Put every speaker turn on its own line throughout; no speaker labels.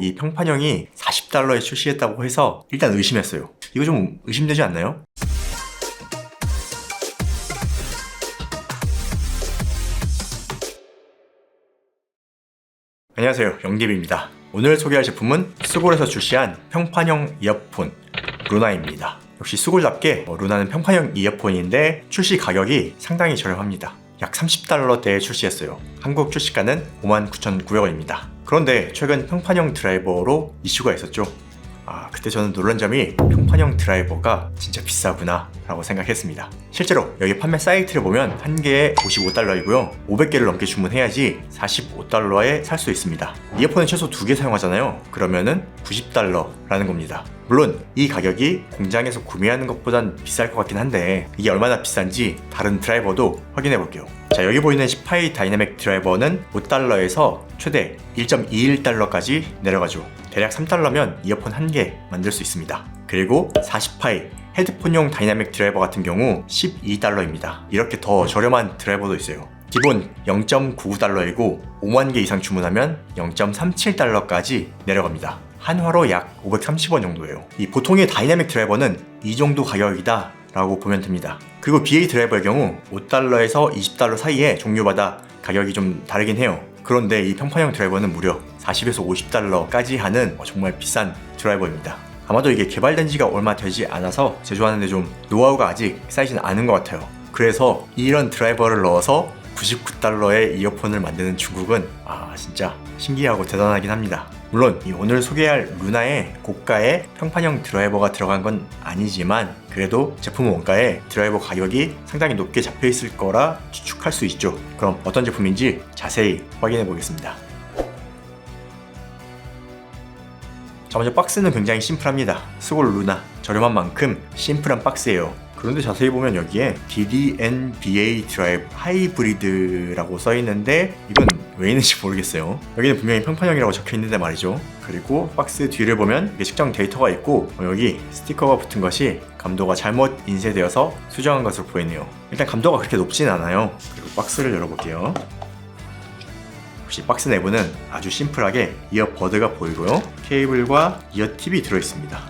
이 평판형이 40달러에 출시했다고 해서 일단 의심했어요. 이거 좀 의심되지 않나요? 안녕하세요. 영디입니다. 오늘 소개할 제품은 수골에서 출시한 평판형 이어폰 루나입니다. 역시 수골답게 어, 루나는 평판형 이어폰인데 출시 가격이 상당히 저렴합니다. 약 30달러대에 출시했어요. 한국 출시가는 59,900원입니다. 그런데 최근 평판형 드라이버로 이슈가 있었죠. 아, 그때 저는 놀란 점이 평판형 드라이버가 진짜 비싸구나 라고 생각했습니다. 실제로 여기 판매 사이트를 보면 한 개에 55달러이고요. 500개를 넘게 주문해야지 45달러에 살 수 있습니다. 이어폰은 최소 두개 사용하잖아요. 그러면은 90달러라는 겁니다. 물론 이 가격이 공장에서 구매하는 것보단 비쌀 것 같긴 한데 이게 얼마나 비싼지 다른 드라이버도 확인해 볼게요. 자 여기 보이는 18 다이나믹 드라이버는 5달러에서 최대 1.21달러까지 내려가죠. 대략 3달러면 이어폰 한 개 만들 수 있습니다. 그리고 40파이 헤드폰용 다이나믹 드라이버 같은 경우 12달러입니다. 이렇게 더 저렴한 드라이버도 있어요. 기본 0.99달러이고 5만 개 이상 주문하면 0.37달러까지 내려갑니다. 한화로 약 530원 정도예요. 이 보통의 다이나믹 드라이버는 이 정도 가격이다 라고 보면 됩니다. 그리고 BA 드라이버의 경우 5달러에서 20달러 사이에 종류마다 가격이 좀 다르긴 해요. 그런데 이 평판형 드라이버는 무려 40에서 50달러까지 하는 정말 비싼 드라이버입니다. 아마도 이게 개발된 지가 얼마 되지 않아서 제조하는데 좀 노하우가 아직 쌓이지는 않은 것 같아요. 그래서 이런 드라이버를 넣어서 99달러의 이어폰을 만드는 중국은 아 진짜 신기하고 대단하긴 합니다. 물론 이 오늘 소개할 루나의 고가의 평판형 드라이버가 들어간 건 아니지만 그래도 제품 원가에 드라이버 가격이 상당히 높게 잡혀 있을 거라 추측할 수 있죠. 그럼 어떤 제품인지 자세히 확인해 보겠습니다. 자 먼저 박스는 굉장히 심플합니다. 스골 루나 저렴한 만큼 심플한 박스예요. 그런데 자세히 보면 여기에 DDNBA 드라이브 하이브리드라고 써 있는데 이건 왜 있는지 모르겠어요. 여기는 분명히 평판형이라고 적혀 있는데 말이죠. 그리고 박스 뒤를 보면 측정 데이터가 있고 어, 여기 스티커가 붙은 것이 감도가 잘못 인쇄되어서 수정한 것으로 보이네요. 일단 감도가 그렇게 높진 않아요. 그리고 박스를 열어볼게요. 역시 박스 내부는 아주 심플하게 이어버드가 보이고요. 케이블과 이어 팁이 들어있습니다.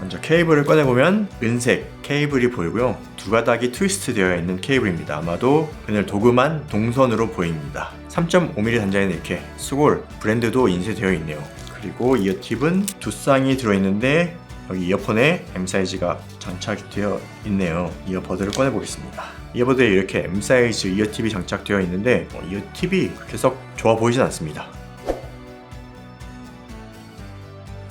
먼저 케이블을 꺼내보면 은색 케이블이 보이고요. 두 가닥이 트위스트 되어 있는 케이블입니다. 아마도 그늘 도금한 동선으로 보입니다. 3.5mm 단자에는 이렇게 수골 브랜드도 인쇄되어 있네요. 그리고 이어 팁은 두 쌍이 들어있는데 여기 이어폰에 M 사이즈가 장착되어 있네요. 이어버드를 꺼내보겠습니다. 이어버드에 이렇게 M 사이즈 이어 팁이 장착되어 있는데 어, 이어 팁이 그렇게 썩 좋아 보이진 않습니다.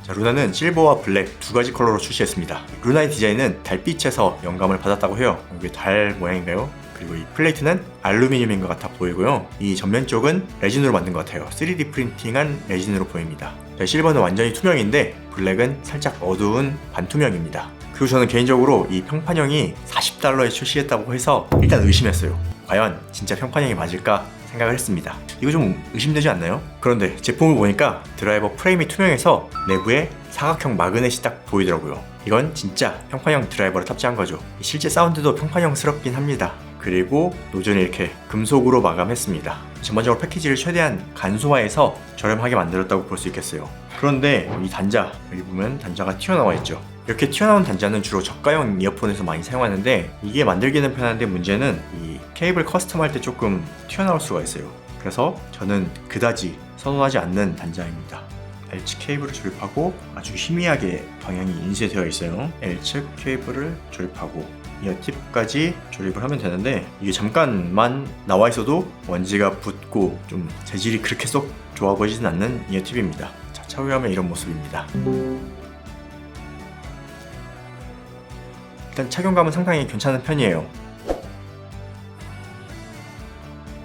자, 루나는 실버와 블랙 두 가지 컬러로 출시했습니다. 루나의 디자인은 달빛에서 영감을 받았다고 해요. 이게 달 모양인가요? 그리고 이 플레이트는 알루미늄인 것 같아 보이고요. 이 전면 쪽은 레진으로 만든 것 같아요. 3D 프린팅한 레진으로 보입니다. 자, 실버는 완전히 투명인데 블랙은 살짝 어두운 반투명입니다. 그리고 저는 개인적으로 이 평판형이 40달러에 출시했다고 해서 일단 의심했어요. 과연 진짜 평판형이 맞을까 생각을 했습니다. 이거 좀 의심되지 않나요? 그런데 제품을 보니까 드라이버 프레임이 투명해서 내부에 사각형 마그넷이 딱 보이더라고요. 이건 진짜 평판형 드라이버를 탑재한 거죠. 실제 사운드도 평판형스럽긴 합니다. 그리고 노즐을 이렇게 금속으로 마감했습니다. 전반적으로 패키지를 최대한 간소화해서 저렴하게 만들었다고 볼 수 있겠어요. 그런데 이 단자, 여기 보면 단자가 튀어나와 있죠. 이렇게 튀어나온 단자는 주로 저가형 이어폰에서 많이 사용하는데 이게 만들기는 편한데 문제는 이 케이블 커스텀할 때 조금 튀어나올 수가 있어요. 그래서 저는 그다지 선호하지 않는 단자입니다. L측 케이블을 조립하고 아주 희미하게 방향이 인쇄되어 있어요. L측 케이블을 조립하고 이어 팁까지 조립을 하면 되는데 이게 잠깐만 나와 있어도 먼지가 붙고 좀 재질이 그렇게 쏙 좋아 보이진 않는 이어 팁입니다. 자, 차후하면 이런 모습입니다. 일단 착용감은 상당히 괜찮은 편이에요.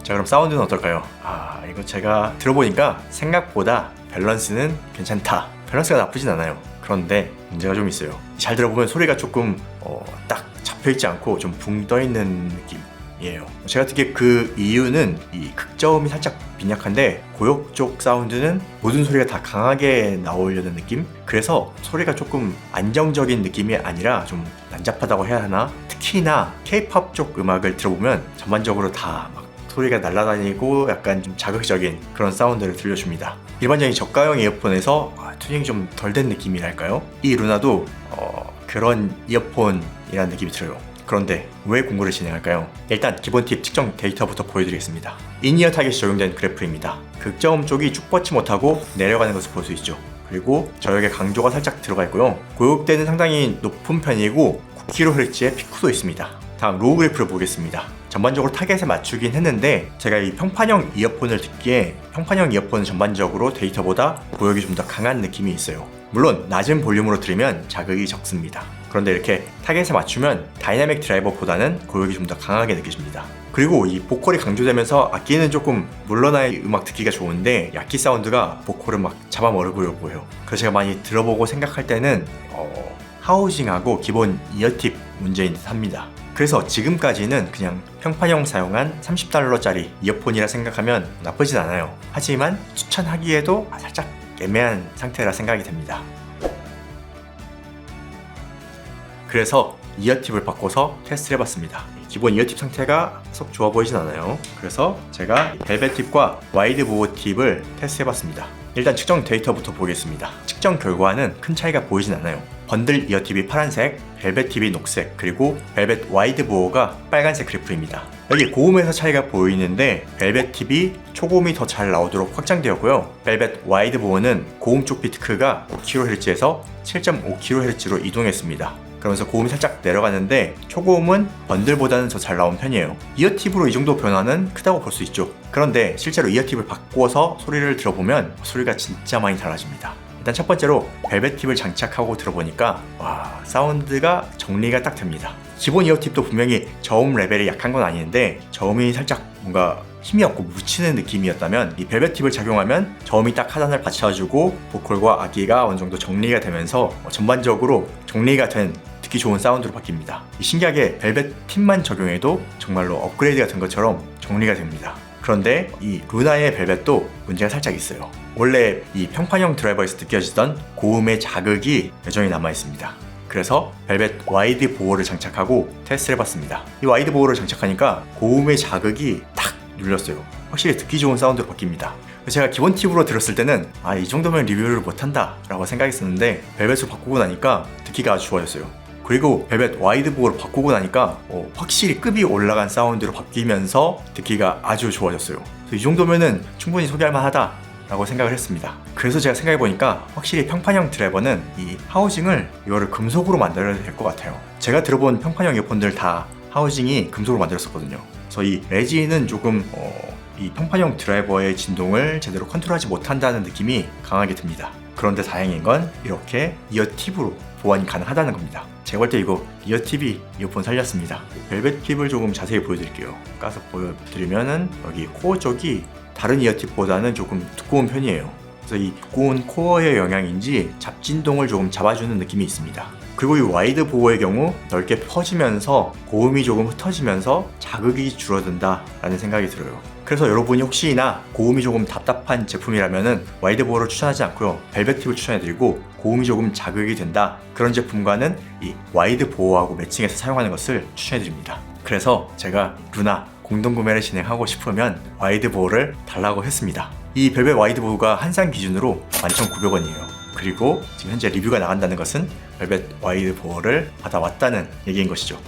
자 그럼 사운드는 어떨까요? 아 이거 제가 들어보니까 생각보다 밸런스는 괜찮다. 밸런스가 나쁘진 않아요. 그런데 문제가 좀 있어요. 잘 들어보면 소리가 조금 어, 딱 잡혀있지 않고 좀 붕 떠있는 느낌 이에요. 제가 듣기에 그 이유는 이 극저음이 살짝 빈약한데 고역 쪽 사운드는 모든 소리가 다 강하게 나오려는 느낌? 그래서 소리가 조금 안정적인 느낌이 아니라 좀 난잡하다고 해야 하나? 특히나 K-팝 쪽 음악을 들어보면 전반적으로 다 막 소리가 날아다니고 약간 좀 자극적인 그런 사운드를 들려줍니다. 일반적인 저가형 이어폰에서 아, 튜닝이 좀덜 된 느낌이랄까요? 이 루나도 어, 그런 이어폰이라는 느낌이 들어요. 그런데 왜 공부를 진행할까요? 일단 기본 팁 측정 데이터부터 보여드리겠습니다. 인이어 타겟이 적용된 그래프입니다. 극저음 쪽이 쭉 뻗지 못하고 내려가는 것을 볼 수 있죠. 그리고 저역의 강조가 살짝 들어가 있고요. 고역대는 상당히 높은 편이고 9kHz의 피크도 있습니다. 다음 로우 그래프를 보겠습니다. 전반적으로 타겟에 맞추긴 했는데 제가 이 평판형 이어폰을 듣기에 평판형 이어폰은 전반적으로 데이터보다 고역이 좀 더 강한 느낌이 있어요. 물론 낮은 볼륨으로 들으면 자극이 적습니다. 그런데 이렇게 타겟에 맞추면 다이나믹 드라이버보다는 고역이 좀 더 강하게 느껴집니다. 그리고 이 보컬이 강조되면서 악기는 조금 물러나의 음악 듣기가 좋은데 악기 사운드가 보컬을 막 잡아먹으려 보여요. 그래서 제가 많이 들어보고 생각할 때는 어, 하우징하고 기본 이어팁 문제인 듯 합니다. 그래서 지금까지는 그냥 평판형 사용한 30달러짜리 이어폰이라 생각하면 나쁘진 않아요. 하지만 추천하기에도 살짝 애매한 상태라 생각이 됩니다. 그래서 이어팁을 바꿔서 테스트를 해봤습니다. 기본 이어팁 상태가 썩 좋아 보이진 않아요. 그래서 제가 벨벳 팁과 와이드 보호 팁을 테스트해봤습니다. 일단 측정 데이터부터 보겠습니다. 측정 결과는 큰 차이가 보이진 않아요. 번들 이어팁이 파란색, 벨벳 팁이 녹색, 그리고 벨벳 와이드 보호가 빨간색 그래프입니다. 여기 고음에서 차이가 보이는데 벨벳 팁이 초고음이 더 잘 나오도록 확장되었고요. 벨벳 와이드 보호는 고음 쪽 비트크가 5kHz에서 7.5kHz로 이동했습니다. 그러면서 고음이 살짝 내려가는데 초고음은 번들보다는 더 잘 나온 편이에요. 이어팁으로 이 정도 변화는 크다고 볼 수 있죠. 그런데 실제로 이어팁을 바꿔서 소리를 들어보면 소리가 진짜 많이 달라집니다. 일단 첫 번째로 벨벳 팁을 장착하고 들어보니까 와 사운드가 정리가 딱 됩니다. 기본 이어 팁도 분명히 저음 레벨이 약한 건 아닌데 저음이 살짝 뭔가 힘이 없고 묻히는 느낌이었다면 이 벨벳 팁을 작용하면 저음이 딱 하단을 받쳐주고 보컬과 악기가 어느 정도 정리가 되면서 전반적으로 정리가 된 듣기 좋은 사운드로 바뀝니다. 신기하게 벨벳 팁만 적용해도 정말로 업그레이드가 된 것처럼 정리가 됩니다. 그런데 이 루나의 벨벳도 문제가 살짝 있어요. 원래 이 평판형 드라이버에서 느껴지던 고음의 자극이 여전히 남아 있습니다. 그래서 벨벳 와이드 보호를 장착하고 테스트를 해봤습니다. 이 와이드 보호를 장착하니까 고음의 자극이 탁 눌렸어요. 확실히 듣기 좋은 사운드로 바뀝니다. 제가 기본 팁으로 들었을 때는 아 이 정도면 리뷰를 못한다 라고 생각했었는데 벨벳을 바꾸고 나니까 듣기가 아주 좋아졌어요. 그리고 벨벳 와이드 보호를 바꾸고 나니까 어, 확실히 급이 올라간 사운드로 바뀌면서 듣기가 아주 좋아졌어요. 이 정도면은 충분히 소개할 만하다 라고 생각을 했습니다. 그래서 제가 생각해보니까 확실히 평판형 드라이버는 이 하우징을 이거를 금속으로 만들어야 될 것 같아요. 제가 들어본 평판형 이어폰들 다 하우징이 금속으로 만들었었거든요. 그래서 이 레진은 조금 어, 이 평판형 드라이버의 진동을 제대로 컨트롤하지 못한다는 느낌이 강하게 듭니다. 그런데 다행인 건 이렇게 이어 팁으로 보완이 가능하다는 겁니다. 제가 볼 때 이거 이어 팁이 이어폰 살렸습니다. 벨벳 팁을 조금 자세히 보여드릴게요. 까서 보여드리면은 여기 코어 쪽이 다른 이어 팁보다는 조금 두꺼운 편이에요. 그래서 이 두꺼운 코어의 영향인지 잡진동을 조금 잡아주는 느낌이 있습니다. 그리고 이 와이드 보호의 경우 넓게 퍼지면서 고음이 조금 흩어지면서 자극이 줄어든다라는 생각이 들어요. 그래서 여러분이 혹시나 고음이 조금 답답한 제품이라면 와이드 보호를 추천하지 않고요. 벨벳 팁을 추천해드리고 고음이 조금 자극이 된다 그런 제품과는 이 와이드 보호하고 매칭해서 사용하는 것을 추천해드립니다. 그래서 제가 루나 공동 구매를 진행하고 싶으면 와이드 보호를 달라고 했습니다. 이 벨벳 와이드 보호가 한상 기준으로 11,900원이에요. 그리고 지금 현재 리뷰가 나간다는 것은 벨벳 와이드 보호를 받아왔다는 얘기인 것이죠.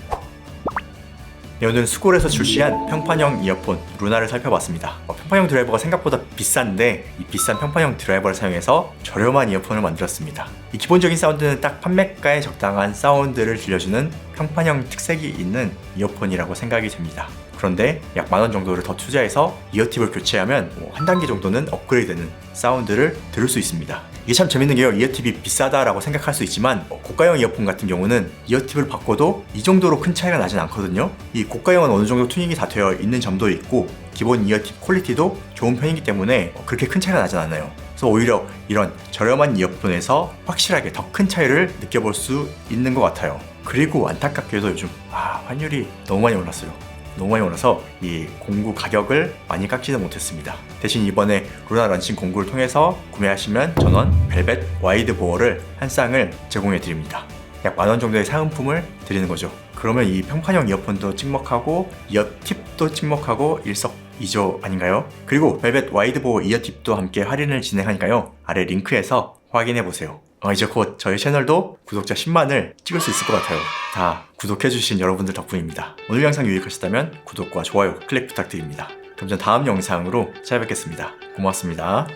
네, 오늘 수골에서 출시한 평판형 이어폰 루나를 살펴봤습니다. 어, 평판형 드라이버가 생각보다 비싼데 이 비싼 평판형 드라이버를 사용해서 저렴한 이어폰을 만들었습니다. 이 기본적인 사운드는 딱 판매가에 적당한 사운드를 들려주는 평판형 특색이 있는 이어폰이라고 생각이 됩니다. 그런데 약 만 원 정도를 더 투자해서 이어팁을 교체하면 뭐 한 단계 정도는 업그레이드되는 사운드를 들을 수 있습니다. 이게 참 재밌는 게요. 이어팁이 비싸다라고 생각할 수 있지만 어, 고가형 이어폰 같은 경우는 이어팁을 바꿔도 이 정도로 큰 차이가 나진 않거든요. 이 고가형은 어느 정도 튜닝이 다 되어 있는 점도 있고 기본 이어팁 퀄리티도 좋은 편이기 때문에 어, 그렇게 큰 차이가 나진 않아요. 그래서 오히려 이런 저렴한 이어폰에서 확실하게 더 큰 차이를 느껴볼 수 있는 것 같아요. 그리고 안타깝게도 요즘 아, 환율이 너무 많이 올랐어요. 너무 많이 올라서 이 공구 가격을 많이 깎지는 못했습니다. 대신 이번에 루나 런칭 공구를 통해서 구매하시면 전원 벨벳 와이드 보어를 한 쌍을 제공해 드립니다. 약 만 원 정도의 사은품을 드리는 거죠. 그러면 이 평판형 이어폰도 찍먹하고 이어 팁도 찍먹하고 일석삼 2조 아닌가요? 그리고 벨벳 와이드보어 이어팁도 함께 할인을 진행하니까요. 아래 링크에서 확인해 보세요. 어, 이제 곧 저희 채널도 구독자 10만을 찍을 수 있을 것 같아요. 다 구독해주신 여러분들 덕분입니다. 오늘 영상 유익하셨다면 구독과 좋아요 클릭 부탁드립니다. 그럼 전 다음 영상으로 찾아뵙겠습니다. 고맙습니다.